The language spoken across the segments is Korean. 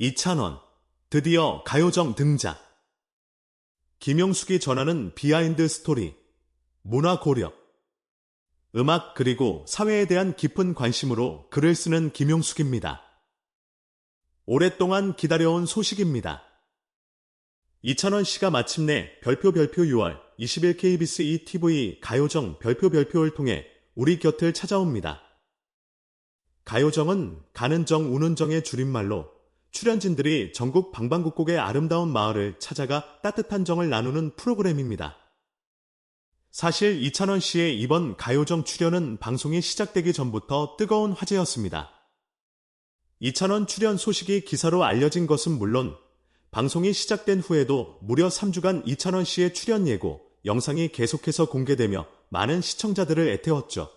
이찬원, 드디어 가요정 등장. 김용숙이 전하는 비하인드 스토리, 문화 고려. 음악 그리고 사회에 대한 깊은 관심으로 글을 쓰는 김용숙입니다. 오랫동안 기다려온 소식입니다. 이찬원 씨가 마침내 별표 별표 6월 20일 KBS ETV 가요정 별표 별표를 통해 우리 곁을 찾아옵니다. 가요정은 가는 정 우는 정의 줄임말로 출연진들이 전국 방방곡곡의 아름다운 마을을 찾아가 따뜻한 정을 나누는 프로그램입니다. 사실 이찬원 씨의 이번 가요정 출연은 방송이 시작되기 전부터 뜨거운 화제였습니다. 이찬원 출연 소식이 기사로 알려진 것은 물론 방송이 시작된 후에도 무려 3주간 이찬원 씨의 출연 예고, 영상이 계속해서 공개되며 많은 시청자들을 애태웠죠.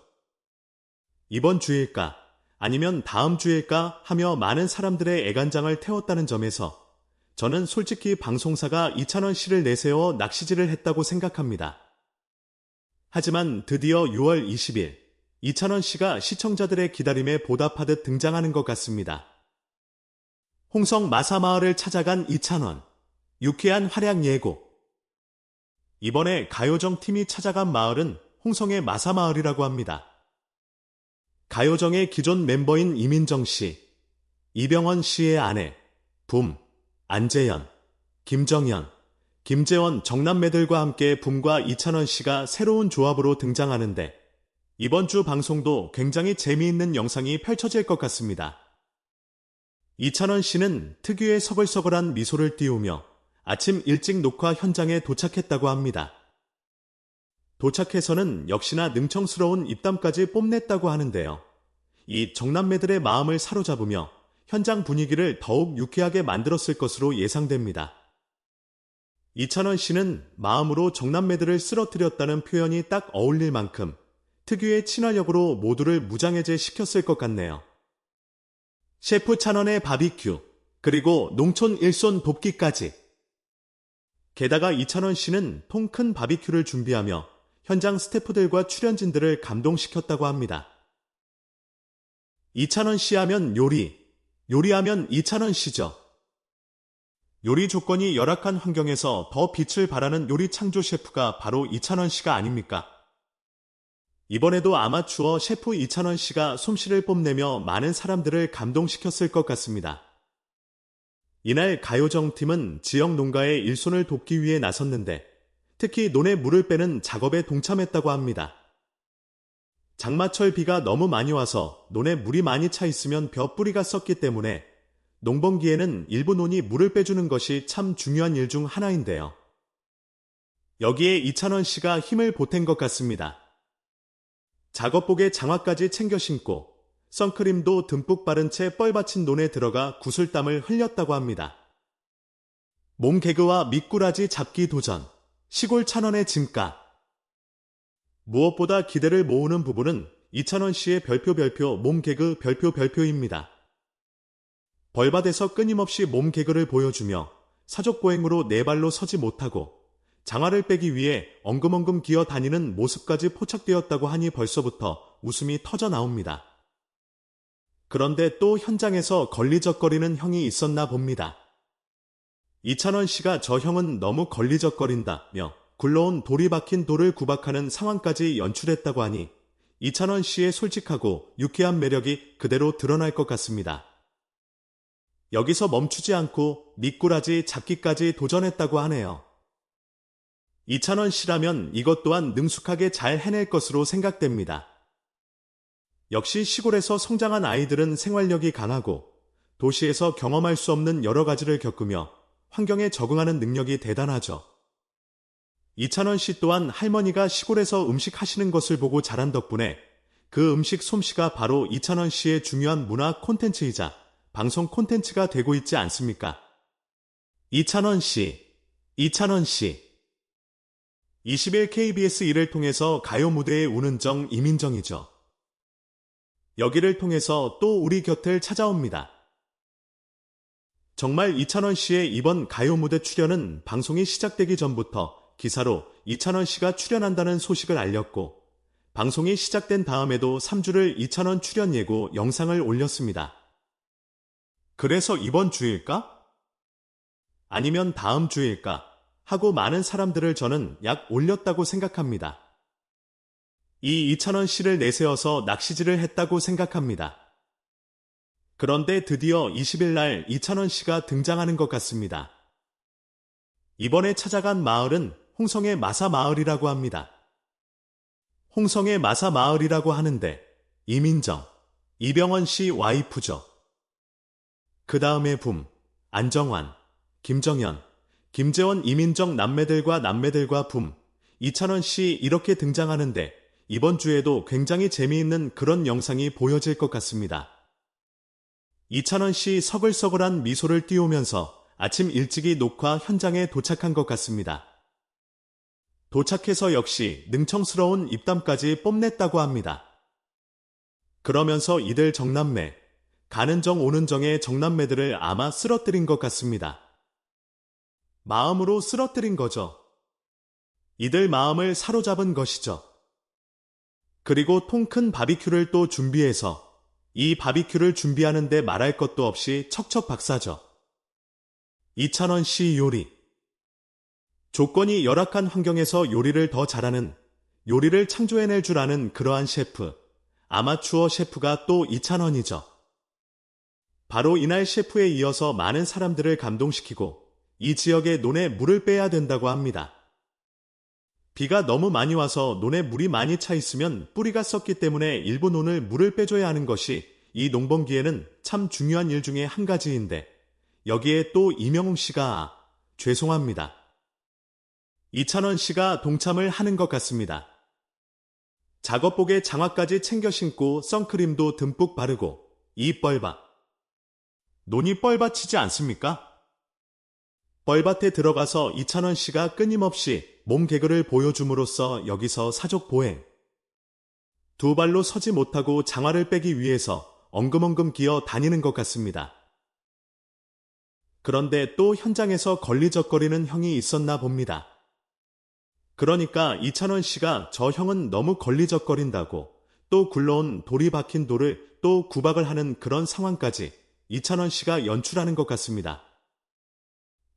이번 주일까, 아니면 다음 주일까 하며 많은 사람들의 애간장을 태웠다는 점에서 저는 솔직히 방송사가 이찬원 씨를 내세워 낚시질을 했다고 생각합니다. 하지만 드디어 6월 20일 이찬원 씨가 시청자들의 기다림에 보답하듯 등장하는 것 같습니다. 홍성 마사마을을 찾아간 이찬원. 유쾌한 활약 예고. 이번에 가요정 팀이 찾아간 마을은 홍성의 마사마을이라고 합니다. 가요정의 기존 멤버인 이민정 씨, 이병헌 씨의 아내, 붐, 안재현, 김정현, 김재원 정남매들과 함께 붐과 이찬원 씨가 새로운 조합으로 등장하는데 이번 주 방송도 굉장히 재미있는 영상이 펼쳐질 것 같습니다. 이찬원 씨는 특유의 서글서글한 미소를 띄우며 아침 일찍 녹화 현장에 도착했다고 합니다. 도착해서는 역시나 능청스러운 입담까지 뽐냈다고 하는데요. 이 정남매들의 마음을 사로잡으며 현장 분위기를 더욱 유쾌하게 만들었을 것으로 예상됩니다. 이찬원 씨는 마음으로 정남매들을 쓰러뜨렸다는 표현이 딱 어울릴 만큼 특유의 친화력으로 모두를 무장해제 시켰을 것 같네요. 셰프 찬원의 바비큐, 그리고 농촌 일손 돕기까지. 게다가 이찬원 씨는 통 큰 바비큐를 준비하며 현장 스태프들과 출연진들을 감동시켰다고 합니다. 이찬원 씨 하면 요리, 요리하면 이찬원 씨죠. 요리 조건이 열악한 환경에서 더 빛을 발하는 요리 창조 셰프가 바로 이찬원 씨가 아닙니까? 이번에도 아마추어 셰프 이찬원 씨가 솜씨를 뽐내며 많은 사람들을 감동시켰을 것 같습니다. 이날 가요정팀은 지역 농가의 일손을 돕기 위해 나섰는데 특히 논에 물을 빼는 작업에 동참했다고 합니다. 장마철 비가 너무 많이 와서 논에 물이 많이 차 있으면 벼 뿌리가 썩기 때문에 농번기에는 일부 논이 물을 빼주는 것이 참 중요한 일 중 하나인데요. 여기에 이찬원 씨가 힘을 보탠 것 같습니다. 작업복에 장화까지 챙겨 신고 선크림도 듬뿍 바른 채 뻘받친 논에 들어가 구슬땀을 흘렸다고 합니다. 몸 개그와 미꾸라지 잡기 도전, 시골 찬원의 진가. 무엇보다 기대를 모으는 부분은 이찬원 씨의 별표 별표 몸 개그 별표 별표입니다. 벌밭에서 끊임없이 몸 개그를 보여주며 사족보행으로 네 발로 서지 못하고 장화를 빼기 위해 엉금엉금 기어 다니는 모습까지 포착되었다고 하니 벌써부터 웃음이 터져 나옵니다. 그런데 또 현장에서 걸리적거리는 형이 있었나 봅니다. 이찬원 씨가 저 형은 너무 걸리적거린다며 굴러온 돌이 박힌 돌을 구박하는 상황까지 연출했다고 하니 이찬원 씨의 솔직하고 유쾌한 매력이 그대로 드러날 것 같습니다. 여기서 멈추지 않고 미꾸라지 잡기까지 도전했다고 하네요. 이찬원 씨라면 이것 또한 능숙하게 잘 해낼 것으로 생각됩니다. 역시 시골에서 성장한 아이들은 생활력이 강하고 도시에서 경험할 수 없는 여러 가지를 겪으며 환경에 적응하는 능력이 대단하죠. 이찬원 씨 또한 할머니가 시골에서 음식 하시는 것을 보고 자란 덕분에 그 음식 솜씨가 바로 이찬원 씨의 중요한 문화 콘텐츠이자 방송 콘텐츠가 되고 있지 않습니까? 이찬원 씨, 이찬원 씨. 20일 KBS 1을 통해서 가요 무대에 우는 정 이민정이죠. 여기를 통해서 또 우리 곁을 찾아옵니다. 정말 이찬원 씨의 이번 가요 무대 출연은 방송이 시작되기 전부터 기사로 이찬원 씨가 출연한다는 소식을 알렸고 방송이 시작된 다음에도 3주를 이찬원 출연 예고 영상을 올렸습니다. 그래서 이번 주일까? 아니면 다음 주일까? 하고 많은 사람들을 저는 약 올렸다고 생각합니다. 이 2천원 씨를 내세워서 낚시질을 했다고 생각합니다. 그런데 드디어 20일 날 2천원 씨가 등장하는 것 같습니다. 이번에 찾아간 마을은 홍성의 마사 마을이라고 합니다. 홍성의 마사 마을이라고 하는데 이민정, 이병헌 씨 와이프죠. 그 다음에 붐, 안정환, 김정현, 김재원 이민정 남매들과 남매들과 붐, 이찬원 씨 이렇게 등장하는데 이번 주에도 굉장히 재미있는 그런 영상이 보여질 것 같습니다. 이찬원 씨 서글서글한 미소를 띄우면서 아침 일찍이 녹화 현장에 도착한 것 같습니다. 도착해서 역시 능청스러운 입담까지 뽐냈다고 합니다. 그러면서 이들 정남매, 가는 정 오는 정의 정남매들을 아마 쓰러뜨린 것 같습니다. 마음으로 쓰러뜨린 거죠. 이들 마음을 사로잡은 것이죠. 그리고 통 큰 바비큐를 또 준비해서 이 바비큐를 준비하는데 말할 것도 없이 척척 박사죠. 이찬원 씨 요리. 조건이 열악한 환경에서 요리를 더 잘하는, 요리를 창조해낼 줄 아는 그러한 셰프, 아마추어 셰프가 또 이찬원이죠. 바로 이날 셰프에 이어서 많은 사람들을 감동시키고 이 지역의 논에 물을 빼야 된다고 합니다. 비가 너무 많이 와서 논에 물이 많이 차 있으면 뿌리가 썩기 때문에 일부 논을 물을 빼줘야 하는 것이 이 농번기에는 참 중요한 일 중에 한 가지인데 여기에 또 이명웅 씨가 죄송합니다. 이찬원 씨가 동참을 하는 것 같습니다. 작업복에 장화까지 챙겨 신고 선크림도 듬뿍 바르고 이 뻘밭. 논이 뻘밭이지 않습니까? 뻘밭에 들어가서 이찬원 씨가 끊임없이 몸 개그를 보여줌으로써 여기서 사족 보행. 두 발로 서지 못하고 장화를 빼기 위해서 엉금엉금 기어 다니는 것 같습니다. 그런데 또 현장에서 걸리적거리는 형이 있었나 봅니다. 그러니까 이찬원 씨가 저 형은 너무 걸리적거린다고 또 굴러온 돌이 박힌 돌을 또 구박을 하는 그런 상황까지 이찬원 씨가 연출하는 것 같습니다.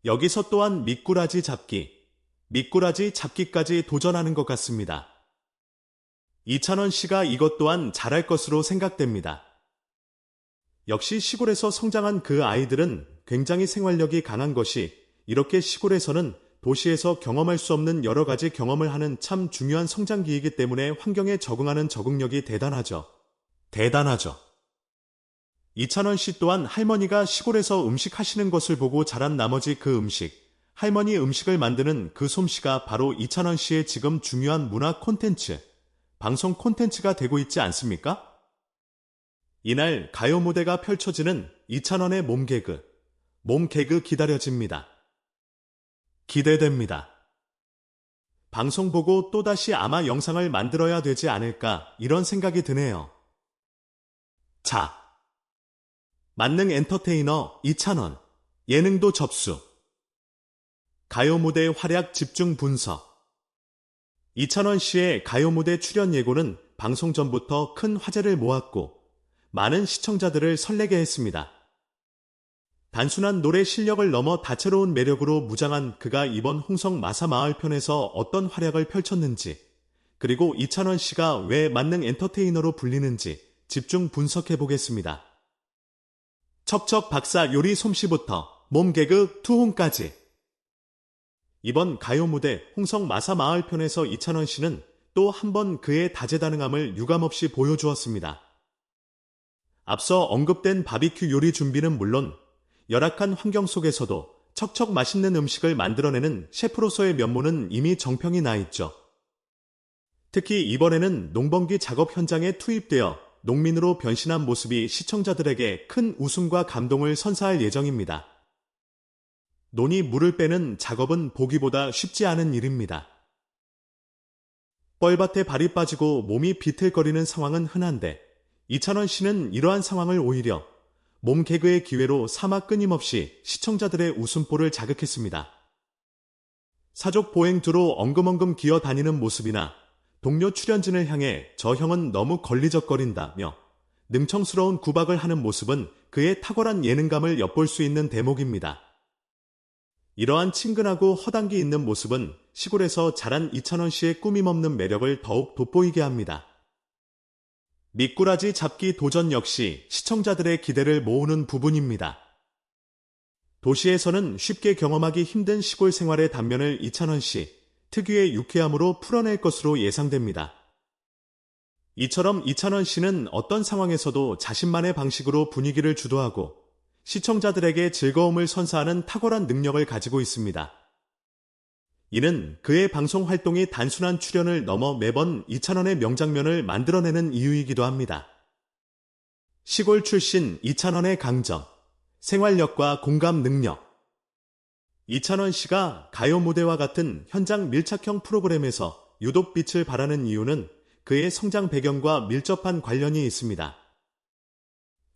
여기서 또한 미꾸라지 잡기, 미꾸라지 잡기까지 도전하는 것 같습니다. 이찬원 씨가 이것 또한 잘할 것으로 생각됩니다. 역시 시골에서 성장한 그 아이들은 굉장히 생활력이 강한 것이 이렇게 시골에서는 도시에서 경험할 수 없는 여러 가지 경험을 하는 참 중요한 성장기이기 때문에 환경에 적응하는 적응력이 대단하죠. 대단하죠. 이찬원 씨 또한 할머니가 시골에서 음식 하시는 것을 보고 자란 나머지 그 음식, 할머니 음식을 만드는 그 솜씨가 바로 이찬원 씨의 지금 중요한 문화 콘텐츠, 방송 콘텐츠가 되고 있지 않습니까? 이날 가요 무대가 펼쳐지는 이찬원의 몸개그, 몸개그 기다려집니다. 기대됩니다. 방송 보고 또다시 아마 영상을 만들어야 되지 않을까 이런 생각이 드네요. 자. 만능 엔터테이너 이찬원, 예능도 접수. 가요 무대 활약 집중 분석. 이찬원 씨의 가요 무대 출연 예고는 방송 전부터 큰 화제를 모았고, 많은 시청자들을 설레게 했습니다. 단순한 노래 실력을 넘어 다채로운 매력으로 무장한 그가 이번 홍성 마사마을 편에서 어떤 활약을 펼쳤는지, 그리고 이찬원 씨가 왜 만능 엔터테이너로 불리는지 집중 분석해 보겠습니다. 척척 박사 요리 솜씨부터 몸개그 투혼까지. 이번 가요 무대 홍성 마사 마을 편에서 이찬원 씨는 또 한 번 그의 다재다능함을 유감없이 보여주었습니다. 앞서 언급된 바비큐 요리 준비는 물론 열악한 환경 속에서도 척척 맛있는 음식을 만들어내는 셰프로서의 면모는 이미 정평이 나 있죠. 특히 이번에는 농번기 작업 현장에 투입되어 농민으로 변신한 모습이 시청자들에게 큰 웃음과 감동을 선사할 예정입니다. 논이 물을 빼는 작업은 보기보다 쉽지 않은 일입니다. 뻘밭에 발이 빠지고 몸이 비틀거리는 상황은 흔한데 이찬원 씨는 이러한 상황을 오히려 몸 개그의 기회로 삼아 끊임없이 시청자들의 웃음보를 자극했습니다. 사족 보행두로 엉금엉금 기어 다니는 모습이나 동료 출연진을 향해 저 형은 너무 걸리적거린다며 능청스러운 구박을 하는 모습은 그의 탁월한 예능감을 엿볼 수 있는 대목입니다. 이러한 친근하고 허당기 있는 모습은 시골에서 자란 이찬원 씨의 꾸밈없는 매력을 더욱 돋보이게 합니다. 미꾸라지 잡기 도전 역시 시청자들의 기대를 모으는 부분입니다. 도시에서는 쉽게 경험하기 힘든 시골 생활의 단면을 이찬원 씨 특유의 유쾌함으로 풀어낼 것으로 예상됩니다. 이처럼 이찬원 씨는 어떤 상황에서도 자신만의 방식으로 분위기를 주도하고 시청자들에게 즐거움을 선사하는 탁월한 능력을 가지고 있습니다. 이는 그의 방송 활동이 단순한 출연을 넘어 매번 이찬원의 명장면을 만들어내는 이유이기도 합니다. 시골 출신 이찬원의 강점, 생활력과 공감 능력. 이찬원 씨가 가요 무대와 같은 현장 밀착형 프로그램에서 유독 빛을 발하는 이유는 그의 성장 배경과 밀접한 관련이 있습니다.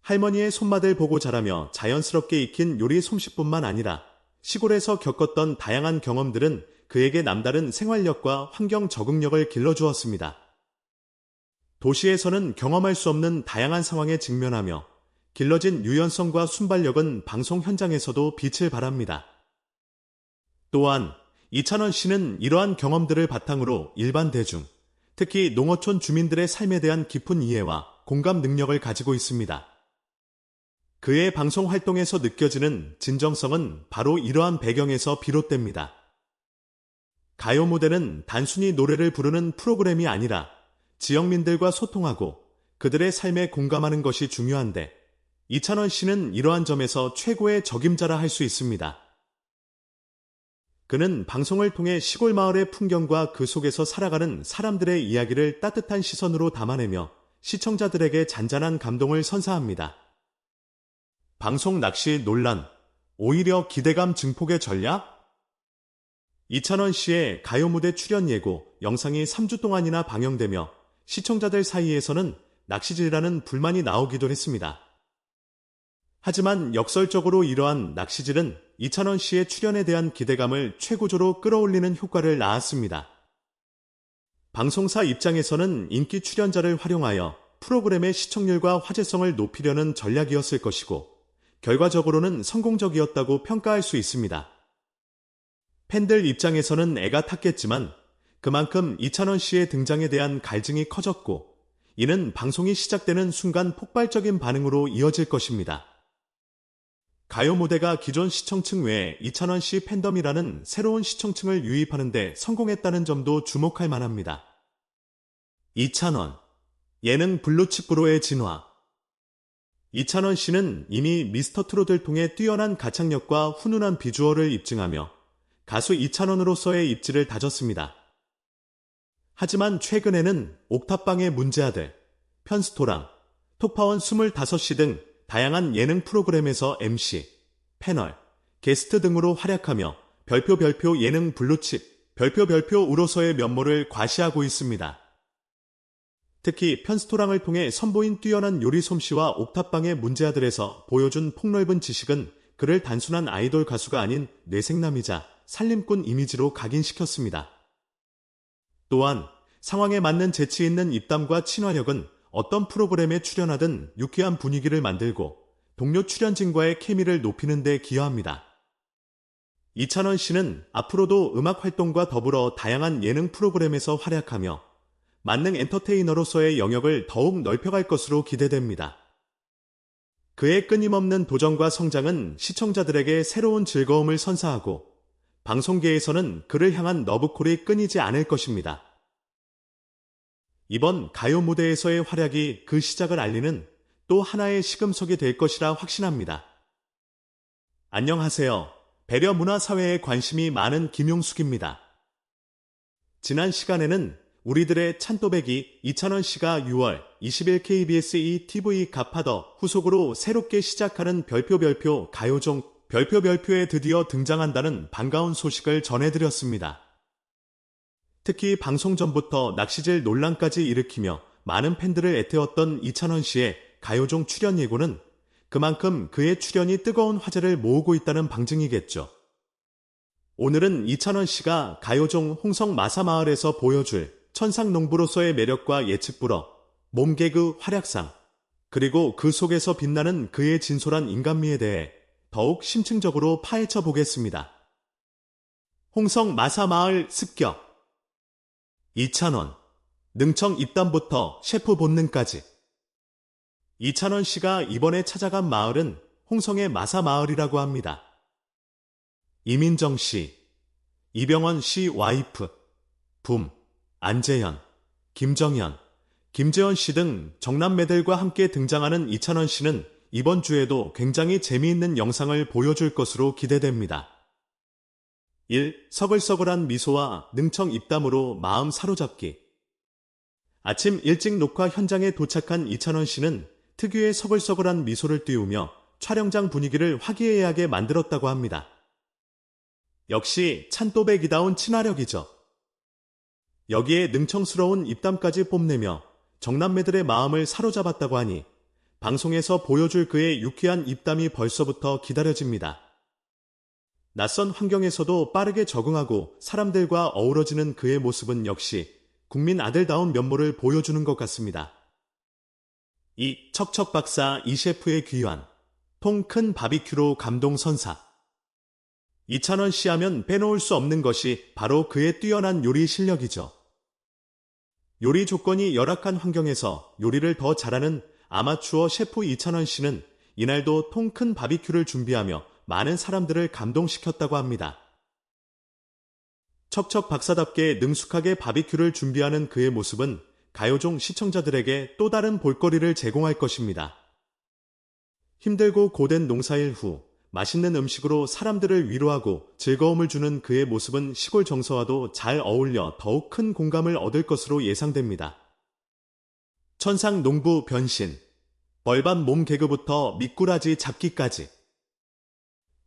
할머니의 손맛을 보고 자라며 자연스럽게 익힌 요리 솜씨뿐만 아니라 시골에서 겪었던 다양한 경험들은 그에게 남다른 생활력과 환경 적응력을 길러주었습니다. 도시에서는 경험할 수 없는 다양한 상황에 직면하며 길러진 유연성과 순발력은 방송 현장에서도 빛을 발합니다. 또한 이찬원 씨는 이러한 경험들을 바탕으로 일반 대중, 특히 농어촌 주민들의 삶에 대한 깊은 이해와 공감 능력을 가지고 있습니다. 그의 방송 활동에서 느껴지는 진정성은 바로 이러한 배경에서 비롯됩니다. 가요 무대는 단순히 노래를 부르는 프로그램이 아니라 지역민들과 소통하고 그들의 삶에 공감하는 것이 중요한데 이찬원 씨는 이러한 점에서 최고의 적임자라 할 수 있습니다. 그는 방송을 통해 시골 마을의 풍경과 그 속에서 살아가는 사람들의 이야기를 따뜻한 시선으로 담아내며 시청자들에게 잔잔한 감동을 선사합니다. 방송 낚시 논란, 오히려 기대감 증폭의 전략? 이찬원 씨의 가요 무대 출연 예고 영상이 3주 동안이나 방영되며 시청자들 사이에서는 낚시질이라는 불만이 나오기도 했습니다. 하지만 역설적으로 이러한 낚시질은 이찬원 씨의 출연에 대한 기대감을 최고조로 끌어올리는 효과를 낳았습니다. 방송사 입장에서는 인기 출연자를 활용하여 프로그램의 시청률과 화제성을 높이려는 전략이었을 것이고, 결과적으로는 성공적이었다고 평가할 수 있습니다. 팬들 입장에서는 애가 탔겠지만, 그만큼 이찬원 씨의 등장에 대한 갈증이 커졌고, 이는 방송이 시작되는 순간 폭발적인 반응으로 이어질 것입니다. 가요 무대가 기존 시청층 외에 이찬원 씨 팬덤이라는 새로운 시청층을 유입하는 데 성공했다는 점도 주목할 만합니다. 이찬원 예능 블루칩 프로의 진화 이찬원 씨는 이미 미스터 트롯을 통해 뛰어난 가창력과 훈훈한 비주얼을 입증하며 가수 이찬원으로서의 입지를 다졌습니다. 하지만 최근에는 옥탑방의 문제아들, 편스토랑, 톡파원 25시 등 다양한 예능 프로그램에서 MC, 패널, 게스트 등으로 활약하며 별표 별표 예능 블루칩, 별표 별표우로서의 면모를 과시하고 있습니다. 특히 편스토랑을 통해 선보인 뛰어난 요리 솜씨와 옥탑방의 문제아들에서 보여준 폭넓은 지식은 그를 단순한 아이돌 가수가 아닌 뇌생남이자 살림꾼 이미지로 각인시켰습니다. 또한 상황에 맞는 재치 있는 입담과 친화력은 어떤 프로그램에 출연하든 유쾌한 분위기를 만들고 동료 출연진과의 케미를 높이는 데 기여합니다. 이찬원 씨는 앞으로도 음악 활동과 더불어 다양한 예능 프로그램에서 활약하며 만능 엔터테이너로서의 영역을 더욱 넓혀갈 것으로 기대됩니다. 그의 끊임없는 도전과 성장은 시청자들에게 새로운 즐거움을 선사하고 방송계에서는 그를 향한 너브콜이 끊이지 않을 것입니다. 이번 가요 무대에서의 활약이 그 시작을 알리는 또 하나의 시금석이 될 것이라 확신합니다. 안녕하세요. 배려 문화 사회에 관심이 많은 김용숙입니다. 지난 시간에는 우리들의 찬또배기 이찬원 씨가 6월 20일 KBS ETV 가파더 후속으로 새롭게 시작하는 별표 별표 가요종 별표 별표에 드디어 등장한다는 반가운 소식을 전해드렸습니다. 특히 방송 전부터 낚시질 논란까지 일으키며 많은 팬들을 애태웠던 이찬원 씨의 가요종 출연 예고는 그만큼 그의 출연이 뜨거운 화제를 모으고 있다는 방증이겠죠. 오늘은 이찬원 씨가 가요종 홍성 마사마을에서 보여줄 천상 농부로서의 매력과 예측 불어, 몸개그 활약상, 그리고 그 속에서 빛나는 그의 진솔한 인간미에 대해 더욱 심층적으로 파헤쳐 보겠습니다. 홍성 마사마을 습격 2,000원 능청 입담부터 셰프 본능까지 이찬원 씨가 이번에 찾아간 마을은 홍성의 마사마을이라고 합니다. 이민정 씨, 이병헌 씨 와이프, 붐, 안재현, 김정현, 김재원 씨등 정남매들과 함께 등장하는 이찬원 씨는 이번 주에도 굉장히 재미있는 영상을 보여줄 것으로 기대됩니다. 1. 서글서글한 미소와 능청 입담으로 마음 사로잡기 아침 일찍 녹화 현장에 도착한 이찬원 씨는 특유의 서글서글한 미소를 띄우며 촬영장 분위기를 화기애애하게 만들었다고 합니다. 역시 찬또배기다운 친화력이죠. 여기에 능청스러운 입담까지 뽐내며 정남매들의 마음을 사로잡았다고 하니 방송에서 보여줄 그의 유쾌한 입담이 벌써부터 기다려집니다. 낯선 환경에서도 빠르게 적응하고 사람들과 어우러지는 그의 모습은 역시 국민 아들다운 면모를 보여주는 것 같습니다. 이 척척 박사 이 셰프의 귀환, 통 큰 바비큐로 감동 선사. 이찬원 씨 하면 빼놓을 수 없는 것이 바로 그의 뛰어난 요리 실력이죠. 요리 조건이 열악한 환경에서 요리를 더 잘하는 아마추어 셰프 이찬원 씨는 이날도 통 큰 바비큐를 준비하며 많은 사람들을 감동시켰다고 합니다. 척척 박사답게 능숙하게 바비큐를 준비하는 그의 모습은 가요종 시청자들에게 또 다른 볼거리를 제공할 것입니다. 힘들고 고된 농사일 후 맛있는 음식으로 사람들을 위로하고 즐거움을 주는 그의 모습은 시골 정서와도 잘 어울려 더욱 큰 공감을 얻을 것으로 예상됩니다. 천상 농부 변신, 벌반 몸 개그부터 미꾸라지 잡기까지.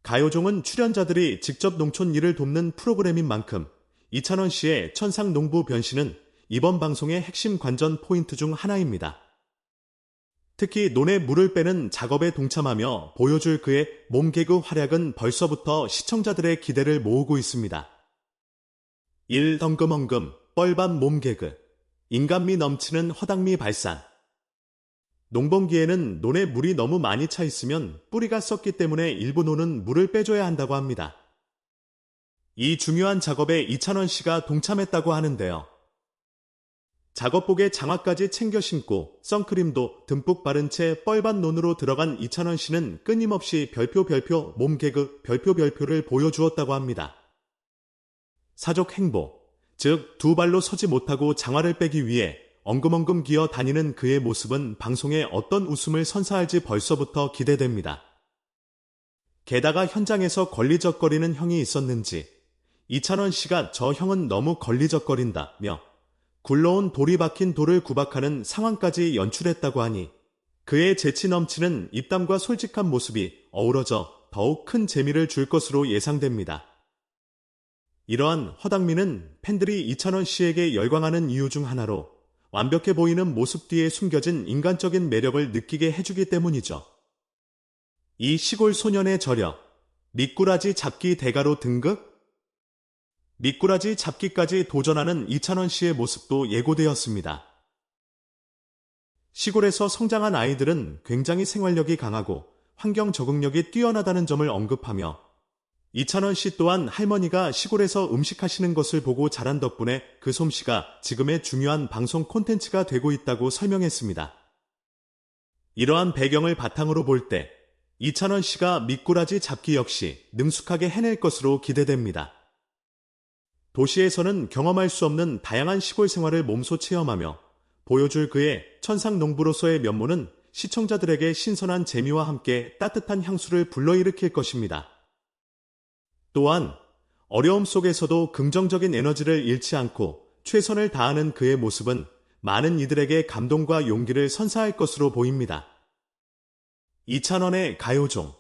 가요종은 출연자들이 직접 농촌 일을 돕는 프로그램인 만큼 이찬원 씨의 천상 농부 변신은 이번 방송의 핵심 관전 포인트 중 하나입니다. 특히 논에 물을 빼는 작업에 동참하며 보여줄 그의 몸개그 활약은 벌써부터 시청자들의 기대를 모으고 있습니다. 1. 덩금엉금 뻘밭 몸개그 인간미 넘치는 허당미 발산 농번기에는 논에 물이 너무 많이 차 있으면 뿌리가 썩기 때문에 일부 논은 물을 빼줘야 한다고 합니다. 이 중요한 작업에 이찬원 씨가 동참했다고 하는데요. 작업복에 장화까지 챙겨 신고 선크림도 듬뿍 바른 채 뻘밭 논으로 들어간 이찬원 씨는 끊임없이 별표 별표 몸개그 별표 별표를 보여주었다고 합니다. 사족 행보, 즉 두 발로 서지 못하고 장화를 빼기 위해 엉금엉금 기어 다니는 그의 모습은 방송에 어떤 웃음을 선사할지 벌써부터 기대됩니다. 게다가 현장에서 걸리적거리는 형이 있었는지 이찬원 씨가 저 형은 너무 걸리적거린다며 굴러온 돌이 박힌 돌을 구박하는 상황까지 연출했다고 하니 그의 재치 넘치는 입담과 솔직한 모습이 어우러져 더욱 큰 재미를 줄 것으로 예상됩니다. 이러한 허당미는 팬들이 이찬원 씨에게 열광하는 이유 중 하나로 완벽해 보이는 모습 뒤에 숨겨진 인간적인 매력을 느끼게 해주기 때문이죠. 이 시골 소년의 저력, 미꾸라지 잡기 대가로 등극? 미꾸라지 잡기까지 도전하는 이찬원 씨의 모습도 예고되었습니다. 시골에서 성장한 아이들은 굉장히 생활력이 강하고 환경 적응력이 뛰어나다는 점을 언급하며 이찬원 씨 또한 할머니가 시골에서 음식하시는 것을 보고 자란 덕분에 그 솜씨가 지금의 중요한 방송 콘텐츠가 되고 있다고 설명했습니다. 이러한 배경을 바탕으로 볼 때 이찬원 씨가 미꾸라지 잡기 역시 능숙하게 해낼 것으로 기대됩니다. 도시에서는 경험할 수 없는 다양한 시골 생활을 몸소 체험하며 보여줄 그의 천상 농부로서의 면모는 시청자들에게 신선한 재미와 함께 따뜻한 향수를 불러일으킬 것입니다. 또한 어려움 속에서도 긍정적인 에너지를 잃지 않고 최선을 다하는 그의 모습은 많은 이들에게 감동과 용기를 선사할 것으로 보입니다. 이찬원의 가요종,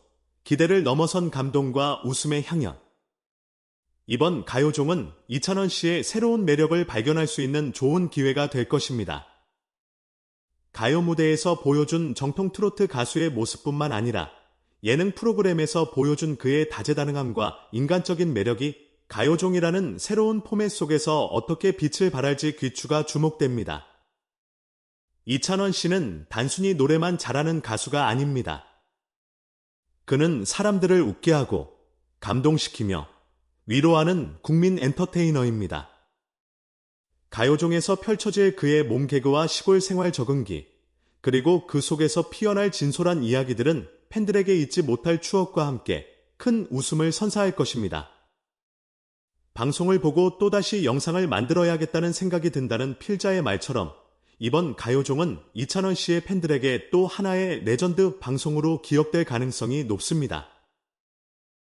기대를 넘어선 감동과 웃음의 향연. 이번 가요종은 이찬원 씨의 새로운 매력을 발견할 수 있는 좋은 기회가 될 것입니다. 가요 무대에서 보여준 정통 트로트 가수의 모습뿐만 아니라 예능 프로그램에서 보여준 그의 다재다능함과 인간적인 매력이 가요종이라는 새로운 포맷 속에서 어떻게 빛을 발할지 귀추가 주목됩니다. 이찬원 씨는 단순히 노래만 잘하는 가수가 아닙니다. 그는 사람들을 웃게 하고 감동시키며 위로하는 국민 엔터테이너입니다. 가요종에서 펼쳐질 그의 몸 개그와 시골 생활 적응기, 그리고 그 속에서 피어날 진솔한 이야기들은 팬들에게 잊지 못할 추억과 함께 큰 웃음을 선사할 것입니다. 방송을 보고 또다시 영상을 만들어야겠다는 생각이 든다는 필자의 말처럼 이번 가요종은 이찬원 씨의 팬들에게 또 하나의 레전드 방송으로 기억될 가능성이 높습니다.